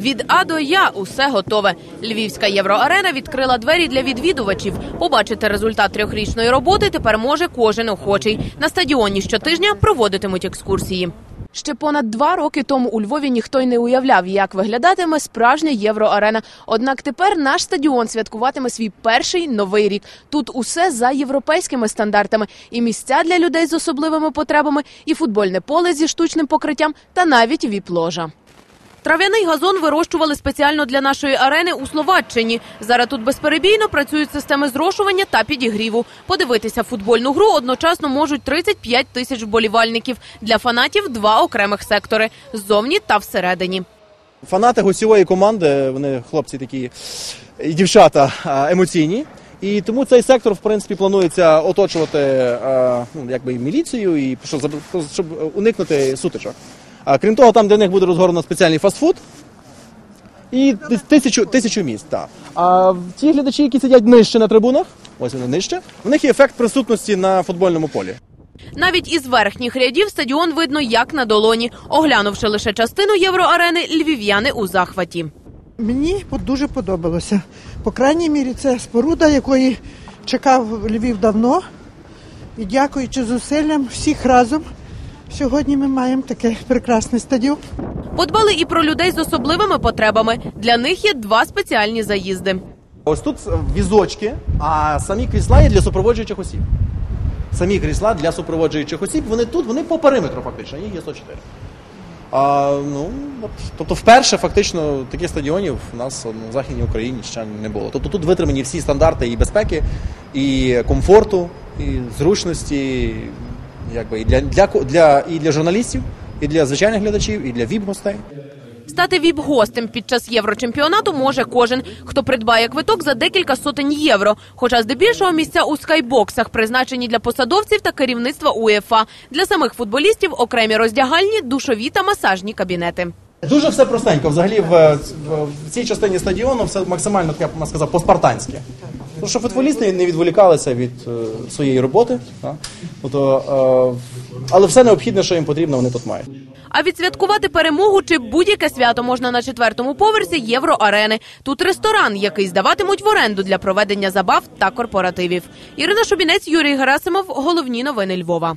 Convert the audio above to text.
Від А до Я усе готове. Львівська євроарена відкрила двері для відвідувачів. Побачити результат трьохрічної роботи тепер може кожен охочий. На стадіоні щотижня проводитимуть екскурсії. Ще понад два роки тому у Львові ніхто й не уявляв, як виглядатиме справжня євроарена. Однак тепер наш стадіон святкуватиме свій перший новий рік. Тут усе за європейськими стандартами: і місця для людей з особливими потребами, і футбольне поле зі штучним покриттям, та навіть віп-ложа. Трав'яний газон вирощували спеціально для нашої арени у Словаччині. Зараз тут безперебійно працюють системи зрошування та підігріву. Подивитися футбольну гру одночасно можуть 35 тисяч вболівальників. Для фанатів два окремих сектори ззовні та всередині. Фанати гостєвої команди, вони хлопці такі і дівчата емоційні. І тому цей сектор, в принципі, планується оточувати ну, якби міліцію, і щоб, щоб уникнути сутичок. А, крім того, там для них буде розгорнено спеціальний фастфуд і тисячу, тисячу місць. Так. А в ті глядачі, які сидять нижче на трибунах, ось вони нижче, в них є ефект присутності на футбольному полі. Навіть із верхніх рядів стадіон видно як на долоні. Оглянувши лише частину євроарени, львів'яни у захваті. Мені дуже подобалося. По крайній мірі, це споруда, якої чекав Львів давно. І дякуючи зусиллям всіх разом, сьогодні ми маємо такий прекрасний стадіон. Подбали і про людей з особливими потребами. Для них є два спеціальні заїзди. Ось тут візочки, а самі крісла є для супроводжуючих осіб. Самі крісла для супроводжуючих осіб, вони тут, вони по периметру фактично, їх є 104. А, ну, от, тобто вперше фактично таких стадіонів у нас ну, в Західній Україні ще не було. Тобто тут витримані всі стандарти і безпеки, і комфорту, і зручності, і, якби, і для, для, для, і для журналістів, і для звичайних глядачів, і для віп-гостей. Стати віп-гостем під час єврочемпіонату може кожен, хто придбає квиток за декілька сотень євро. Хоча здебільшого місця у скайбоксах призначені для посадовців та керівництва УЄФА. Для самих футболістів окремі роздягальні, душові та масажні кабінети. Дуже все простенько. Взагалі в, в, в цій частині стадіону все максимально, як я б сказав, по-спартанськи. Тому що футболісти не відволікалися від е, своєї роботи. Так? Тобто, е, але все необхідне, що їм потрібно, вони тут мають. А відсвяткувати перемогу чи будь-яке свято можна на четвертому поверсі євроарени. Тут ресторан, який здаватимуть в оренду для проведення забав та корпоративів. Ірина Шубінець, Юрій Герасимов. Головні новини Львова.